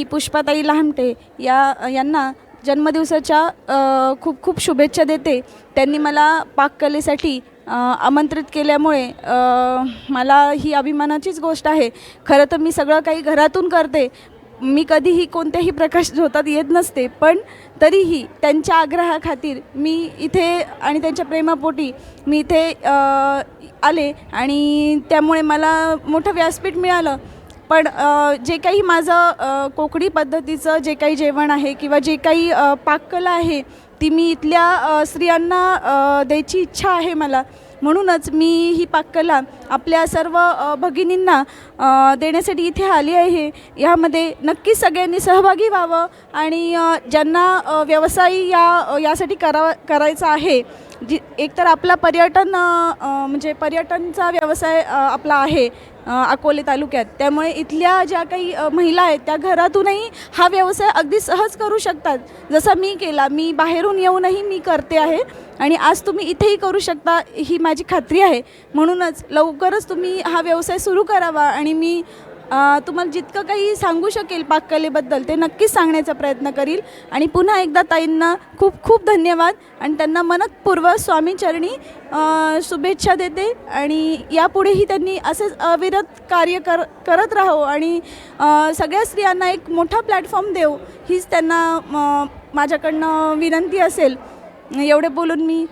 मी पुष्पाताई लामटे या यांना जन्मदिवसाच्या खूप खूप शुभेच्छा देते. त्यांनी मला पाककलेसाठी आमंत्रित केल्यामुळे मला ही अभिमानाचीच गोष्ट आहे. खरं तर मी सगळं काही घरातून करते. मी कधीही कोणत्याही प्रकाश झोतात येत नसते. पण तरीही त्यांच्या आग्रहाखातीर मी इथे आणि त्यांच्या प्रेमापोटी मी इथे आले आणि त्यामुळे मला मोठं व्यासपीठ मिळालं. पण जे काही माझं कोकणी पद्धतीचं जे काही जेवण आहे किंवा जे काही पाककला आहे ती मी इथल्या स्त्रियांना द्यायची इच्छा आहे मला. म्हणूनच मी ही पाककला आपल्या सर्व भगिनींना देण्यासाठी इथे आली आहे. यामध्ये नक्कीच सगळ्यांनी सहभागी व्हावं आणि ज्यांना व्यवसाय या यासाठी करावा करायचा आहे जी एकतर आपला पर्यटन म्हणजे पर्यटनचा व्यवसाय आपला आहे अकोले तालुक्यात. त्यामुळे इथल्या ज्या काही महिला आहेत त्या घरातूनही हा व्यवसाय अगदी सहज करू शकतात. जसा मी केला मी बाहेरून येऊनही मी करते आहे आणि आज तुम्ही इथेही करू शकता ही माझी खात्री आहे. म्हणूनच लव लवकरच तुम्ही हा व्यवसाय सुरू करावा आणि मी तुम्हाला जितकं काही सांगू शकेल पाककलेबद्दल ते नक्कीच सांगण्याचा प्रयत्न करील. आणि पुन्हा एकदा ताईंना खूप खूप धन्यवाद आणि त्यांना मनकपूर्व स्वामीचरणी शुभेच्छा देते आणि यापुढेही त्यांनी असेच अविरत कार्य कर करत राहो आणि सगळ्या स्त्रियांना एक मोठा प्लॅटफॉर्म देऊ हीच त्यांना माझ्याकडनं विनंती असेल. एवढे बोलून मी